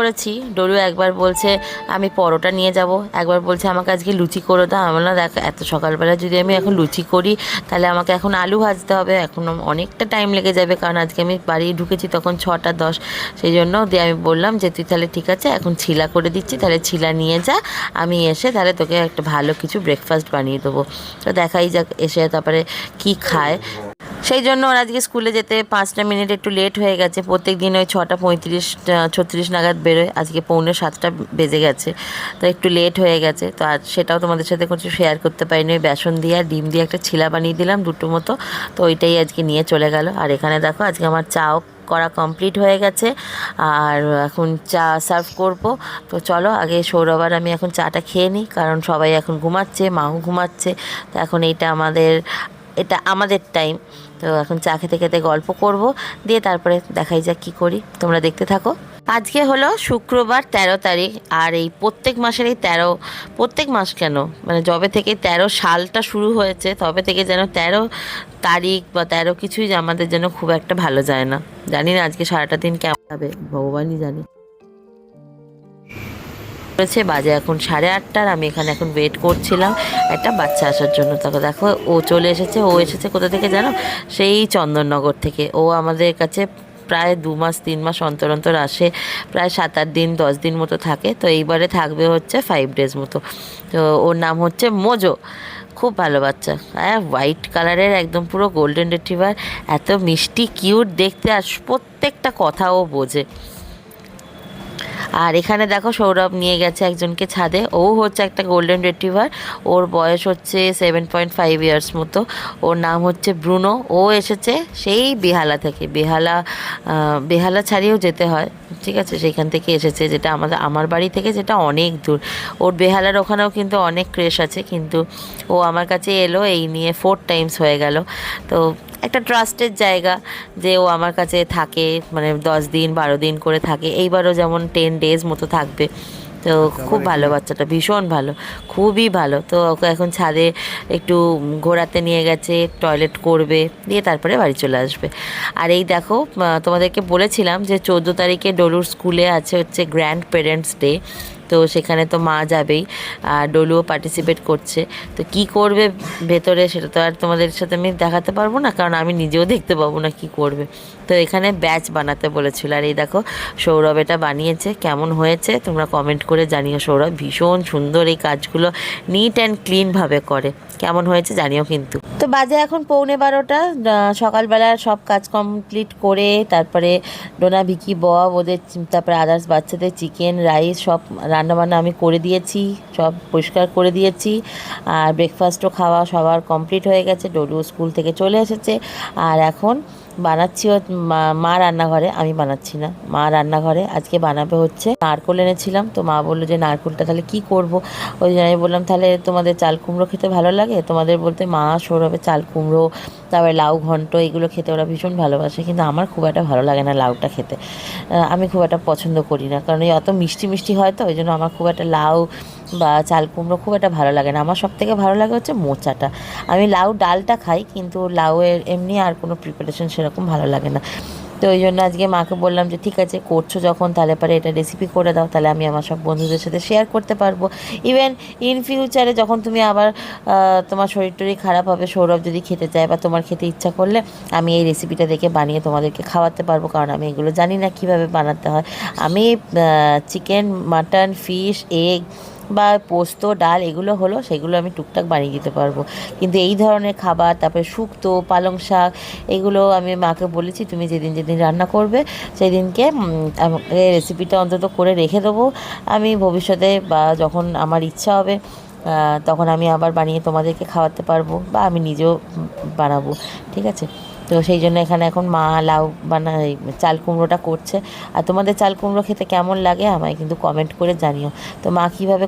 করেছি। ডলু একবার বলছে, আমি পরোটা নিয়ে যাব। একবার বলছে, আমাকে আজকে লুচি করে দাও। আমি বললাম, দেখ, এত সকালবেলা যদি আমি এখন লুচি করি, তাহলে আমাকে এখন আলু ভাজতে হবে। এখন অনেকটা টাইম লেগে যাবে, কারণ আজকে আমি বাড়ি ঢুকেছি তখন ছটা দশ। সেই জন্য দিয়ে আমি বললাম যে, তুই তাহলে ঠিক আছে, এখন ছিলা করে দিচ্ছি, তাহলে ছিলা নিয়ে যা। আমি এসে তাহলে তোকে একটা ভালো কিছু ব্রেকফাস্ট বানিয়ে দেবো। তো দেখাই যাক, এসে তারপরে কি খায়। সেই জন্য ওর আজকে স্কুলে যেতে পাঁচটা মিনিট একটু লেট হয়ে গেছে। প্রত্যেক দিন ওই ছটা পঁয়ত্রিশ ছত্রিশ নাগাদ বেরোয়। আজকে পৌনে সাতটা বেজে গেছে, তো একটু লেট হয়ে গেছে। তো আর সেটাও তোমাদের সাথে কিছু শেয়ার করতে পারিনি। ওই বেসন দিয়ে আর ডিম দিয়ে একটা ছিলা বানিয়ে দিলাম দুটো মতো। তো ওইটাই আজকে নিয়ে চলে গেল। আর এখানে দেখো, আজকে আমার চাও করা কমপ্লিট হয়ে গেছে। আর এখন চা সার্ভ করব। তো চলো, আগে সৌরভ আর আমি এখন চাটা খেয়ে নিই, কারণ সবাই এখন ঘুমাচ্ছে, মাও ঘুমাচ্ছে। তো এখন এইটা আমাদের, এটা আমাদের টাইম তো এখন চা খেতে খেতে গল্প করব, দিয়ে তারপরে দেখাই যাক কী করি। তোমরা দেখতে থাকো। আজকে হলো শুক্রবার তেরো তারিখ, আর এই প্রত্যেক মাসের এই তেরো, প্রত্যেক মাস কেন? মানে যবে থেকে তেরো সালটা শুরু হয়েছে, তবে থেকে যেন তেরো তারিখ বা তেরো কিছুই আমাদের যেন খুব একটা ভালো যায় না। জানি না আজকে সারাটা দিন কেমন হবে ভগবানই জানি। হয়েছে বাজে এখন সাড়ে আটটার আমি এখানে এখন ওয়েট করছিলাম একটা বাচ্চা আসার জন্য। তখন দেখো, ও চলে এসেছে, ও এসেছে কোথা থেকে জানো? সেই চন্দননগর থেকে। ও আমাদের কাছে প্রায় দু মাস, তিন মাস অন্তর অন্তর আসে, প্রায় সাত আট দিন, দশ দিন মতো থাকে। তো এইবারে থাকবে হচ্ছে ফাইভ ডেজ মতো। তো ওর নাম হচ্ছে মোজো। খুব ভালো বাচ্চা। হ্যাঁ হোয়াইট কালারের একদম পুরো গোল্ডেন রিট্রিভার এত মিষ্টি কিউট দেখতে আর প্রত্যেকটা কথা ও বোঝে। আর এখানে দেখো সৌরভ নিয়ে গেছে একজনকে ছাদে। ও হচ্ছে একটা গোল্ডেন রেটিভার ওর বয়স হচ্ছে সেভেন পয়েন্ট ফাইভ ইয়ার্স মতো। ওর নাম হচ্ছে ব্রুনো। ও এসেছে সেই বেহালা থেকে। বেহালা বেহালা ছাড়িয়েও যেতে হয়। ঠিক আছে সেইখান থেকে এসেছে, যেটা আমাদের, আমার বাড়ি থেকে যেটা অনেক দূর। ওর বেহালার ওখানেও কিন্তু অনেক ক্রেশ আছে, কিন্তু ও আমার কাছে এলো, এই নিয়ে ফোর টাইমস হয়ে গেল। তো একটা ট্রাস্টের জায়গা যে ও আমার কাছে থাকে মানে দশ দিন, বারো দিন করে থাকে। এইবারও যেমন টেন ডেজ মতো থাকবে। তো খুব ভালো বাচ্চাটা, ভীষণ ভালো, খুবই ভালো। তো ওকে এখন ছাদে একটু ঘোরাতে নিয়ে গেছে, টয়লেট করবে দিয়ে তারপরে বাড়ি চলে আসবে। আর এই দেখো তোমাদেরকে বলেছিলাম যে চোদ্দ তারিখে ডলুর স্কুলে আছে হচ্ছে গ্র্যান্ড পেরেন্টস ডে, তো সেখানে তো মা যাবেই, আর ডলুও পার্টিসিপেট করছে। তো কি করবে ভেতরে সেটা তো আর তোমাদের সাথে আমি দেখাতে পারব না, কারণ আমি নিজেও দেখতে পাবো না কি করবে। তো এখানে ব্যাচ বানাতে বলেছিল। আর এই দেখো, সৌরভ এটা বানিয়েছে। কেমন হয়েছে? তোমরা কমেন্ট করে জানিও সৌরভ। ভীষণ সুন্দর এই কাজগুলো। নিট অ্যান্ড ক্লিনভাবে করে। কেমন হয়েছে জানিও কিন্তু। তো বাজে এখন পৌনে বারোটা। সকালবেলা সব কাজ কমপ্লিট করে, তারপরে ডোনা, ভিকি, বব, ওদের তারপরে আদার্স বাচ্চাদের চিকেন রাইস সব রান্নাবান্না আমি করে দিয়েছি। সব পরিষ্কার করে দিয়েছি। আর ব্রেকফাস্টও খাওয়া সবার কমপ্লিট হয়ে গেছে। ডলু স্কুল থেকে চলে এসেছে। আর এখন বানাচ্ছি মা রান্নাঘরে, আমি বানাচ্ছি না। মা রান্নাঘরে আজকে বানাবে হচ্ছে নারকোল এনেছিলাম, তো মা বলল যে নারকোলটা তাহলে কি করব? ওই জন্য আমি বললাম, তাহলে তোমাদের চাল কুমড়ো খেতে ভালো লাগে? তোমাদের বলতে মা সৌরভে চাল কুমড়ো, তারপরে লাউ ঘন্ট, এগুলো খেতে ওরা ভীষণ ভালোবাসে, কিন্তু আমার খুব একটা ভালো লাগে না লাউটা খেতে। আমি খুব একটা পছন্দ করি না, কারণ এই অত মিষ্টি মিষ্টি হয় তো, ওই জন্য আমার খুব একটা লাউ বা চাল কুমড়ো খুব একটা ভালো লাগে না। আমার সব থেকে ভালো লাগে হচ্ছে মোচাটা। আমি লাউ ডালটা খাই, কিন্তু লাউয়ের এমনি আর কোনো প্রিপারেশন সেরকম ভালো লাগে না। তো ওই জন্য আজকে মাকে বললাম যে, ঠিক আছে, করছ যখন, তাহলে পরে এটা রেসিপি করে দাও, তাহলে আমি আমার সব বন্ধুদের সাথে শেয়ার করতে পারব। ইভেন ইন ফিউচারে যখন তুমি আবার তোমার শরীর টরীর খারাপ হবে, সৌরভ যদি খেতে চায় বা তোমার খেতে ইচ্ছা করলে, আমি এই রেসিপিটা দেখে বানিয়ে তোমাদেরকে খাওয়াতে পারব, কারণ আমি এগুলো জানি না কীভাবে বানাতে হয়। আমি চিকেন মাটন ফিশ এগ বা পোস্ত, ডাল এগুলো হলো, সেগুলো আমি টুকটাক বানিয়ে দিতে পারব। কিন্তু এই ধরনের খাবার, তারপরে শুক্তো, পালং শাক, এগুলো আমি মাকে বলেছি, তুমি যেদিন যেদিন রান্না করবে সেই দিনকে রেসিপিটা অন্তত করে রেখে দেবো। আমি ভবিষ্যতে বা যখন আমার ইচ্ছা হবে তখন আমি আবার বানিয়ে তোমাদেরকে খাওয়াতে পারব বা আমি নিজেও বানাবো। ঠিক আছে? তো সেই জন্য এখানে এখন মা লাউ বানা চাল কুমড়োটা করছে। আর তোমাদের চাল কুমড়ো খেতে কেমন লাগে আমায় কিন্তু কমেন্ট করে জানিও। তো মা কীভাবে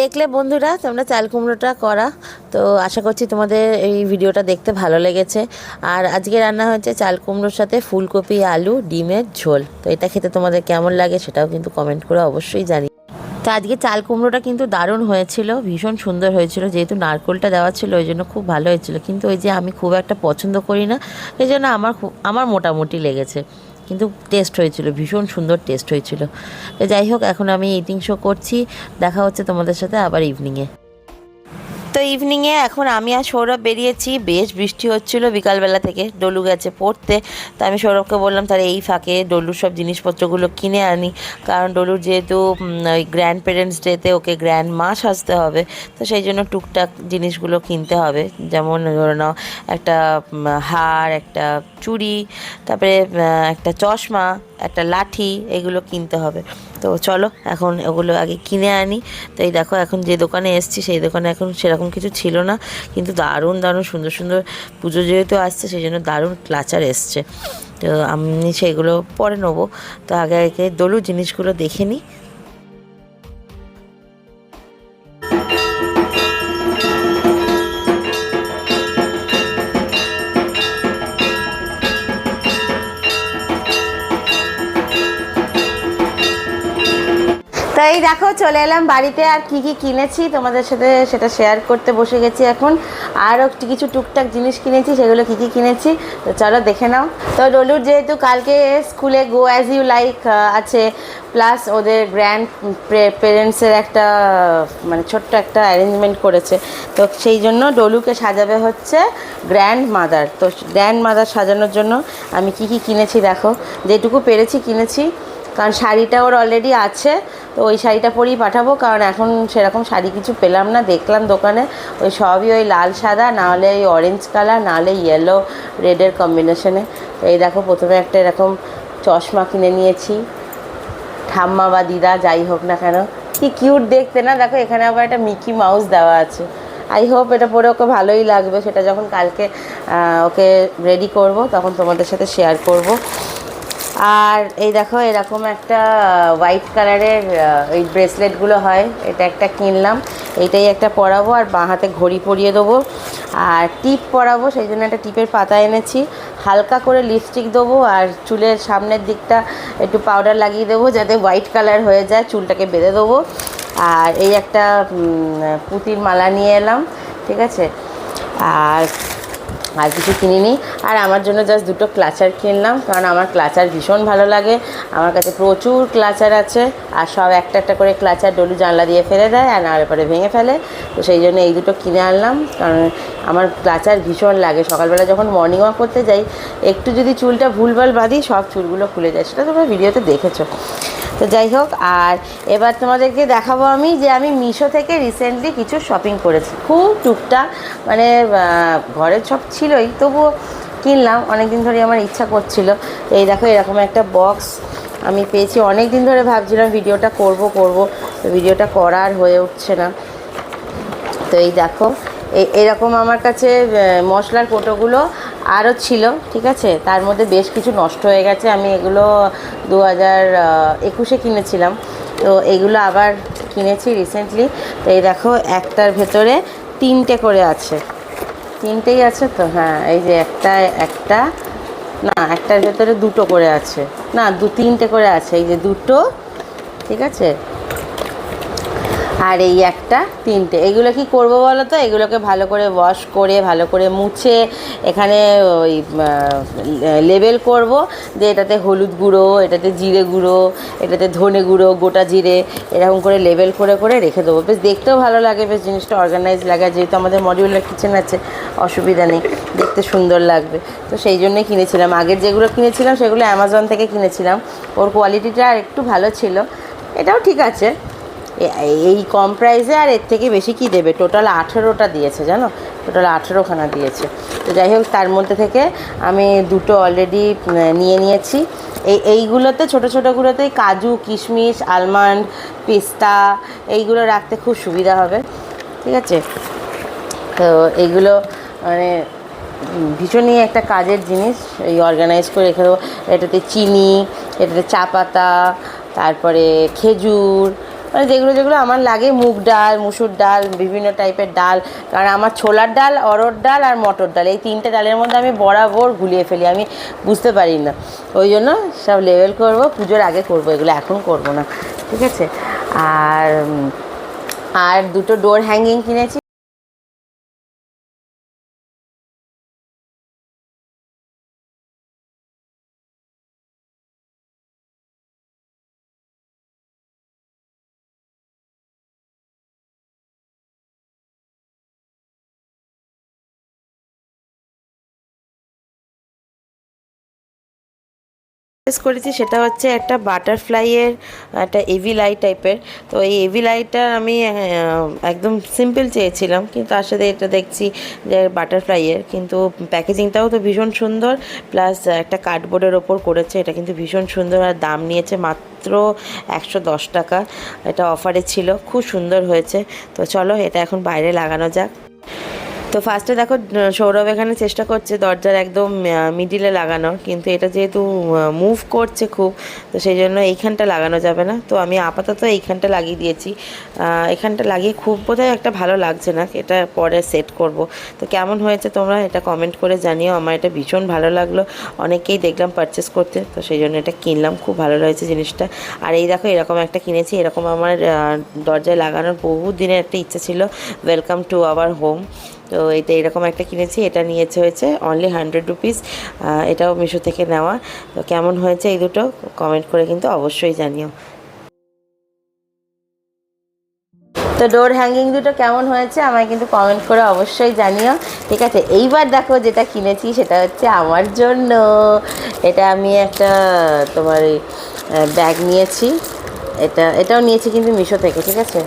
দেখলে বন্ধুরা, তোমরা চাল কুমড়োটা করা। তো আশা করছি তোমাদের এই ভিডিওটা দেখতে ভালো লেগেছে। আর আজকে রান্না হয়েছে চাল কুমড়োর সাথে ফুলকপি, আলু, ডিমের ঝোল। তো এটা খেতে তোমাদের কেমন লাগে সেটাও কিন্তু কমেন্ট করে অবশ্যই জানি তো আজকে চাল কুমড়োটা কিন্তু দারুণ হয়েছিল, ভীষণ সুন্দর হয়েছিল। যেহেতু নারকোলটা দেওয়া ছিল, ওই জন্য খুব ভালো হয়েছিল। কিন্তু ওই যে আমি খুব একটা পছন্দ করি না, এই জন্য আমার আমার মোটামুটি লেগেছে। কিন্তু টেস্ট হয়েছিল, ভীষণ সুন্দর টেস্ট হয়েছিল। তো যাই হোক, এখন আমি ইটিং শো করছি। দেখা হচ্ছে তোমাদের সাথে আবার ইভিনিংয়ে তো ইভিনিংয়ে এখন আমি আর সৌরভ বেরিয়েছি। বেশ বৃষ্টি হচ্ছিল বিকালবেলা থেকে, ডলু গেছে পড়তে। তো আমি সৌরভকে বললাম, তাহলে এই ফাঁকে ডলুর সব জিনিসপত্রগুলো কিনে আনি। কারণ ডলুর যেহেতু ওই গ্র্যান্ড প্যারেন্টস ডেতে ওকে গ্র্যান্ড মা সাজতে হবে, তো সেই জন্য টুকটাক জিনিসগুলো কিনতে হবে। যেমন ধরে নাও, একটা হার, একটা চুড়ি, তারপরে একটা চশমা একটা লাঠি, এগুলো কিনতে হবে। তো চলো, এখন ওগুলো আগে কিনে আনি। তো এই দেখো, এখন যে দোকানে এসছি, সেই দোকানে এখন সেরকম কিছু ছিল না। কিন্তু দারুণ দারুণ, সুন্দর সুন্দর পুজো যেহেতু আসছে, সেই জন্য দারুণ ক্লাচার এসছে। তো আমি সেগুলো পরে নেব। তো আগে আগে দলু জিনিসগুলো দেখে নিই। তাই দেখো, চলে এলাম বাড়িতে। আর কি কি কিনেছি? তোমাদের সাথে সেটা শেয়ার করতে বসে গেছি এখন। আরও কিছু টুকটাক জিনিস কিনেছি, সেগুলো কি কি কিনেছি? তো চলো দেখে নাও। তো ডলুর যেহেতু কালকে স্কুলে গো অ্যাজ ইউ লাইক আছে। প্লাস ওদের গ্র্যান্ড পেরেন্টসের একটা মানে ছোট্ট একটা অ্যারেঞ্জমেন্ট করেছে। তো সেই জন্য ডলুকে সাজাবে হচ্ছে গ্র্যান্ড মাদার তো গ্র্যান্ড মাদার সাজানোর জন্য আমি কি কি কিনেছি দেখো। যেটুকু পেরেছি কিনেছি। কারণ শাড়িটা ওর অলরেডি আছে। তো ওই শাড়িটা পরেই পাঠাবো, কারণ এখন সেরকম শাড়ি কিছু পেলাম না। দেখলাম দোকানে, ওই সবই ওই লাল সাদা নাহলে ওই অরেঞ্জ কালার নাহলে ইয়েলো রেডের কম্বিনেশনে তো এই দেখো, প্রথমে একটা এরকম চশমা কিনে নিয়েছি। ঠাম্মা বা দিদা যাই হোক না কেন, কি কিউট দেখতে না? দেখো, এখানে আবার একটা মিকি মাউস দেওয়া আছে। আই হোপ এটা পরে ওকে ভালোই লাগবে, সেটা যখন কালকে ওকে রেডি করব, তখন তোমাদের সাথে শেয়ার করব। আর এই দেখো, এরকম একটা হোয়াইট কালারের ওই ব্রেসলেটগুলো হয়। এটা একটা কিনলাম। এইটাই একটা পরাবো আর বাঁ হাতে ঘড়ি পরিয়ে দেবো। আর টিপ পরাবো, সেই জন্য একটা টিপের পাতা এনেছি। হালকা করে লিপস্টিক দেবো আর চুলের সামনের দিকটা একটু পাউডার লাগিয়ে দেবো, যাতে হোয়াইট কালার হয়ে যায়, চুলটাকে বেঁধে দেবো। আর এই একটা পুঁতির মালা নিয়ে এলাম, ঠিক আছে? আর আর কিছু কিনিনি। আর আমার জন্য জাস্ট দুটো ক্লাচার কিনলাম, কারণ আমার ক্লাচার ভীষণ ভালো লাগে। আমার কাছে প্রচুর ক্লাচার আছে, আর সব একটা একটা করে ক্লাচার ডলু জানলা দিয়ে ফেলে দেয়, আর নাহলে পরে ভেঙে ফেলে। তো সেই জন্য এই দুটো কিনে আনলাম, কারণ আমার ক্লাচার ভীষণ লাগে। সকালবেলা যখন মর্নিং ওয়াক করতে যাই, একটু যদি চুলটা ভুলভাল বাঁধি, সব চুলগুলো খুলে যায়। সেটা তোমরা ভিডিওতে দেখেছ। তো যাই হোক, আর এবার তোমাদেরকে দেখাবো আমি যে আমি মিশো থেকে রিসেন্টলি কিছু শপিং করেছি। খুব টুকটাক মানে ঘরের সব ছিলই, তবুও কিনলাম। অনেক দিন ধরে আমার ইচ্ছা করছিল। এই দেখো, এরকম একটা বক্স আমি পেয়েছি। অনেক দিন ধরে ভাবছিলাম ভিডিওটা করব করব। ভিডিওটা করার হয়ে উঠছে না। তো এই দেখো এরকম আমার কাছে মশলার কোটোগুলো আরও ছিল, ঠিক আছে? তার মধ্যে বেশ কিছু নষ্ট হয়ে গেছে। আমি এগুলো দু হাজার একুশে কিনেছিলাম। তো এগুলো আবার কিনেছি রিসেন্টলি তো এই দেখো, একটার ভেতরে তিনটে করে আছে। তিনটেই আছে তো? হ্যাঁ এই যে একটা একটা না, একটার ভেতরে দুটো করে আছে। না দু তিনটে করে আছে। এই যে দুটো, ঠিক আছে? আর এই একটা তিনটে। এগুলো কি করব বলো তো? এগুলোকে ভালো করে ওয়াশ করে, ভালো করে মুছে এখানে ওই লেবেল করব। যে এটাতে হলুদ গুঁড়ো, এটাতে জিরে গুঁড়ো, এটাতে ধনে গুঁড়ো, গোটা জিরে, এরকম করে লেবেল করে করে রেখে দেবো। বেশ দেখতেও ভালো লাগে, বেশ জিনিসটা অর্গানাইজ লাগে। যেহেতু আমাদের মডিউলার কিচেন আছে, অসুবিধা নেই, দেখতে সুন্দর লাগবে। তো সেই জন্যই কিনেছিলাম। আগের যেগুলো কিনেছিলাম, সেগুলো অ্যামাজন থেকে কিনেছিলাম। ওর কোয়ালিটিটা আর একটু ভালো ছিল। এটাও ঠিক আছে। এই কম প্রাইসে আর এর থেকে বেশি কি দেবে? টোটাল আঠেরোটা দিয়েছে, জানো? টোটাল আঠেরোখানা দিয়েছে। তো যাই হোক, তার মধ্যে থেকে আমি দুটো অলরেডি নিয়ে নিয়েছি। এই, এইগুলোতে, ছোটো ছোটোগুলোতে কাজু, কিশমিশ আলমন্ড পিস্তা এইগুলো রাখতে খুব সুবিধা হবে। ঠিক আছে? তো এইগুলো মানে ভীষণই একটা কাজের জিনিস। এই অর্গানাইজ করে রেখে দেবো। এটাতে চিনি, এটাতে চা পাতা, তারপরে খেজুর মানে যেগুলো যেগুলো আমার লাগে, মুগ ডাল, মুসুর ডাল, বিভিন্ন টাইপের ডাল কারণ আমার ছোলার ডাল, অরর ডাল আর মটর ডাল। এই তিনটে ডালের মধ্যে আমি বরাবর গুলিয়ে ফেলি, আমি বুঝতে পারি না। ওই জন্য সব লেভেল করব, পুজোর আগে করব, এগুলো এখন করব না, ঠিক আছে? আর আর দুটো ডোর হ্যাঙ্গিং কিনেছি। করেছি, সেটা হচ্ছে একটা বাটারফ্লাইয়ের একটা এভি লাইট টাইপের তো এই এভি লাইটটা আমি একদম সিম্পল চেয়েছিলাম, কিন্তু তার সাথে এটা দেখছি যে বাটারফ্লাইয়ের কিন্তু প্যাকেজিংটাও তো ভীষণ সুন্দর প্লাস একটা কার্ডবোর্ডের ওপর করেছে, এটা কিন্তু ভীষণ সুন্দর, আর দাম নিয়েছে মাত্র একশো দশ টাকা। এটা অফারে ছিল, খুব সুন্দর হয়েছে। তো চলো, এটা এখন বাইরে লাগানো যাক। তো ফার্স্টে দেখো সৌরভ এখানে চেষ্টা করছে দরজার একদম মিডিলে লাগানোর, কিন্তু এটা যেহেতু মুভ করছে খুব, তো সেই জন্য এইখানটা লাগানো যাবে না। তো আমি আপাতত এইখানটা লাগিয়ে দিয়েছি। এখানটা লাগিয়ে খুব বোধহয় একটা ভালো লাগছে না, এটা পরে সেট করব। তো কেমন হয়েছে তোমরা এটা কমেন্ট করে জানিও, আমার এটা ভীষণ ভালো লাগল। অনেকেই দেখলাম পারচেস করতে, তো সেই জন্য এটা কিনলাম, খুব ভালো রয়েছে জিনিসটা। আর এই দেখো, এরকম একটা কিনেছি, এরকম আমার দরজায় লাগানোর বহু দিনের একটা ইচ্ছা ছিল। ওয়েলকাম টু আওয়ার হোম তো এটা এরকম একটা কিনেছি, এটা নিয়েছে হয়েছে অনলি হান্ড্রেড রুপিস এটাও মিশো থেকে নেওয়া। তো কেমন হয়েছে এই দুটো কমেন্ট করে কিন্তু অবশ্যই জানিও। তো ডোর হ্যাঙ্গিং দুটো কেমন হয়েছে আমায় কিন্তু কমেন্ট করে অবশ্যই জানিও। ঠিক আছে, এইবার দেখো যেটা কিনেছি সেটা হচ্ছে আমার জন্য। এটা আমি একটা তোমার ব্যাগ নিয়েছি। এটা, এটাও নিয়েছি কিন্তু মিশো থেকে, ঠিক আছে?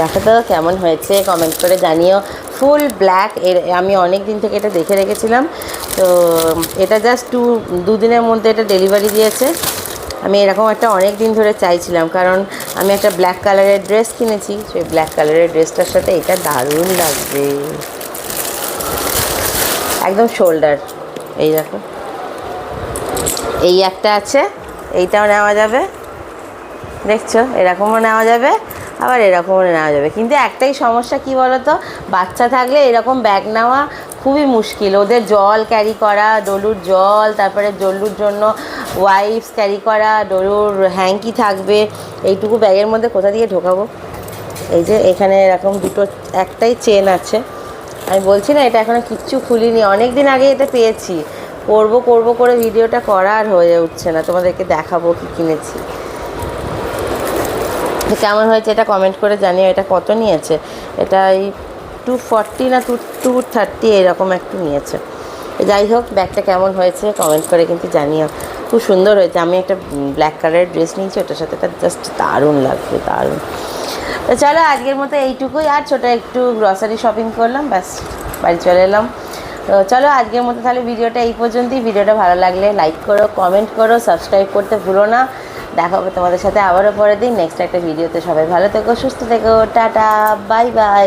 দেখো তো কেমন হয়েছে কমেন্ট করে জানিও। ফুল ব্ল্যাক এর, আমি অনেক দিন থেকে এটা দেখে রেখেছিলাম। তো, এটা জাস্ট টু দুদিনের মধ্যে এটা ডেলিভারি দিয়েছে। আমি এরকম একটা অনেক দিন ধরে চাইছিলাম, কারণ আমি একটা ব্ল্যাক কালারের ড্রেস কিনেছি। সেই ব্ল্যাক কালারের ড্রেসটার সাথে এটা দারুণ লাগবে। একদম শোল্ডার এই দেখো। এই একটা আছে, এইটাও নেওয়া যাবে। দেখছ? এরকমও নেওয়া যাবে। আবার এরকমও নেওয়া যাবে। কিন্তু একটাই সমস্যা কি বলতো? বাচ্চা থাকলে এরকম ব্যাগ নেওয়া খুবই মুশকিল। ওদের জল ক্যারি করা ডলুর জল, তারপরে ডলুর জন্য ওয়াইপস ক্যারি করা ডলুর হ্যাঙ্কি থাকবে। এইটুকু ব্যাগের মধ্যে কোথা দিয়ে ঢোকাবো? এই যে এখানে এরকম দুটো, একটাই চেন আছে। আমি বলছি না, এটা এখনও কিচ্ছু খুলিনি। অনেক দিন আগে এটা পেয়েছি। করব করব করে ভিডিওটা করা আর হয়ে উঠছে না। তোমাদেরকে দেখাবো কি কিনেছি। কেমন হয়েছে এটা কমেন্ট করে জানিও, এটা কত নিয়েছে? এটা এই টু ফর্টি না টু টু থার্টি এরকম একটু নিয়েছে। যাই হোক, ব্যাগটা কেমন হয়েছে কমেন্ট করে কিন্তু জানিও। খুব সুন্দর হয়েছে। আমি একটা ব্ল্যাক কালারের ড্রেস নিয়েছি, ওটার সাথে এটা জাস্ট দারুণ লাগবে দারুণ। তো চলো, আজকের মতো এইটুকুই। আর ছোটো একটু গ্রসারি শপিং করলাম, ব্যাস, বাড়ি চলে এলাম। তো চলো, আজকের মতো তাহলে ভিডিওটা এই পর্যন্তই। ভিডিওটা ভালো লাগলে লাইক করো কমেন্ট করো সাবস্ক্রাইব করতে ভুলো না। দেখা হবে তোমাদের সাথে আবারও পরের দিন। নেক্সট একটা ভিডিওতে সবাই ভালো থেকো, সুস্থ থেকো, টাটা বাই বাই